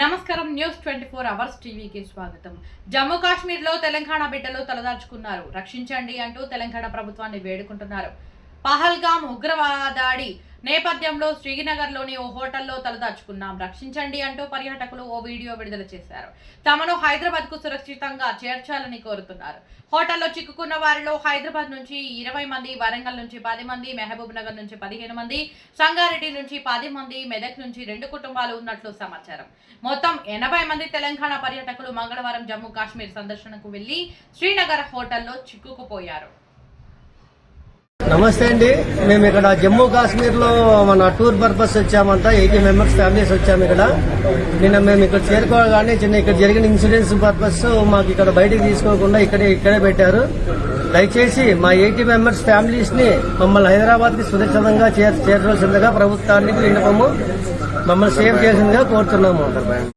నమస్కారం news twenty four hours టీవీకి స్వాగతం. జమ్మూ కాశ్మీర్లో తెలంగాణ బిడ్డలు తలదాచుకున్నారు. రక్షించండి అంటూ తెలంగాణ ప్రభుత్వాన్ని వేడుకుంటున్నారు. పహల్గామ్ ఉగ్రవాదాడి నేపథ్యంలో శ్రీనగర్లోని ఓ హోటల్లో తలదాచుకున్నాం. రక్షించండి అంటూ పర్యాటకులు ఓ వీడియో విడుదల చేశారు. తమను హైదరాబాద్కు సురక్షితంగా చేర్చాలని కోరుతున్నారు. హోటల్లో చిక్కుకున్న వారిలో హైదరాబాద్ నుంచి ఇరవై మంది వరంగల్ నుంచి పది మంది మహబూబ్ నగర్ నుంచి పదిహేను మంది సంగారెడ్డి నుంచి పది మంది మెదక్ నుంచి రెండు కుటుంబాలు ఉన్నట్లు సమాచారం. మొత్తం ఎనభై మంది తెలంగాణ పర్యాటకులు మంగళవారం జమ్మూ కాశ్మీర్ సందర్శనకు వెళ్ళి శ్రీనగర్ హోటల్లో చిక్కుకుపోయారు. నమస్తే అండి. మేము ఇక్కడ జమ్మూ కాశ్మీర్లో మన టూర్ పర్పస్ వచ్చామంట. ఎయిటీ మెంబర్స్ ఫ్యామిలీస్ వచ్చాము ఇక్కడ. నిన్న మేము ఇక్కడ చేరుకోగానే చిన్న ఇక్కడ జరిగిన ఇన్సిడెంట్స్ పర్పస్ మాకు ఇక్కడ బయటకు తీసుకోకుండా ఇక్కడే ఇక్కడే పెట్టారు. దయచేసి మా ఎయిటీ మెంబర్స్ ఫ్యామిలీస్ని మమ్మల్ని హైదరాబాద్కి సురక్షితంగా చేర్- చేర్చవలసిందిగా ప్రభుత్వానికి విన్నపము. మమ్మల్ని సేవ్ చేసిందిగా కోరుతున్నాము.